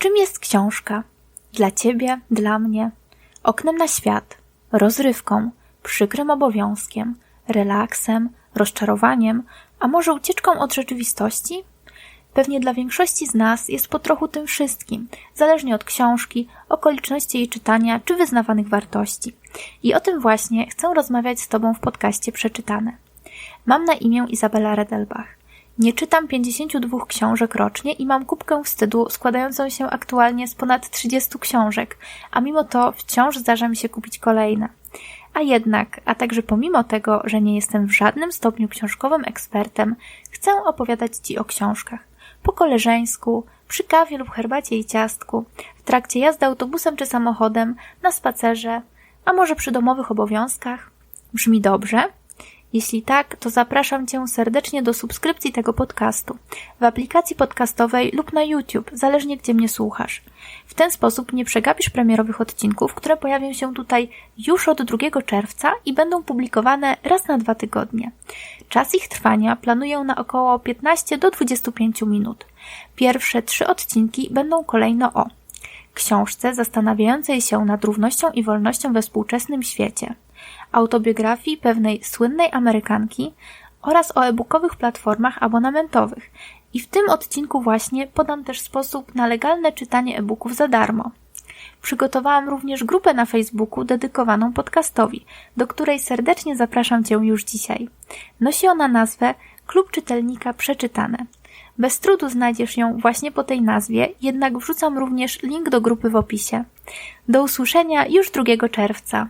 Czym jest książka? Dla ciebie, dla mnie. Oknem na świat, rozrywką, przykrym obowiązkiem, relaksem, rozczarowaniem, a może ucieczką od rzeczywistości? Pewnie dla większości z nas jest po trochu tym wszystkim, zależnie od książki, okoliczności jej czytania czy wyznawanych wartości. I o tym właśnie chcę rozmawiać z Tobą w podcaście Przeczytane. Mam na imię Izabela Redelbach. Nie czytam 52 książek rocznie i mam kubkę wstydu składającą się aktualnie z ponad 30 książek, a mimo to wciąż zdarza mi się kupić kolejne. A jednak, a także pomimo tego, że nie jestem w żadnym stopniu książkowym ekspertem, chcę opowiadać Ci o książkach. Po koleżeńsku, przy kawie lub herbacie i ciastku, w trakcie jazdy autobusem czy samochodem, na spacerze, a może przy domowych obowiązkach. Brzmi dobrze? Jeśli tak, to zapraszam Cię serdecznie do subskrypcji tego podcastu w aplikacji podcastowej lub na YouTube, zależnie gdzie mnie słuchasz. W ten sposób nie przegapisz premierowych odcinków, które pojawią się tutaj już od 2 czerwca i będą publikowane raz na dwa tygodnie. Czas ich trwania planuję na około 15 do 25 minut. Pierwsze trzy odcinki będą kolejno o książce zastanawiającej się nad równością i wolnością we współczesnym świecie, autobiografii pewnej słynnej Amerykanki oraz o e-bookowych platformach abonamentowych. I w tym odcinku właśnie podam też sposób na legalne czytanie e-booków za darmo. Przygotowałam również grupę na Facebooku dedykowaną podcastowi, do której serdecznie zapraszam Cię już dzisiaj. Nosi ona nazwę Klub Czytelnika Przeczytane. Bez trudu znajdziesz ją właśnie po tej nazwie, jednak wrzucam również link do grupy w opisie. Do usłyszenia już 2 czerwca.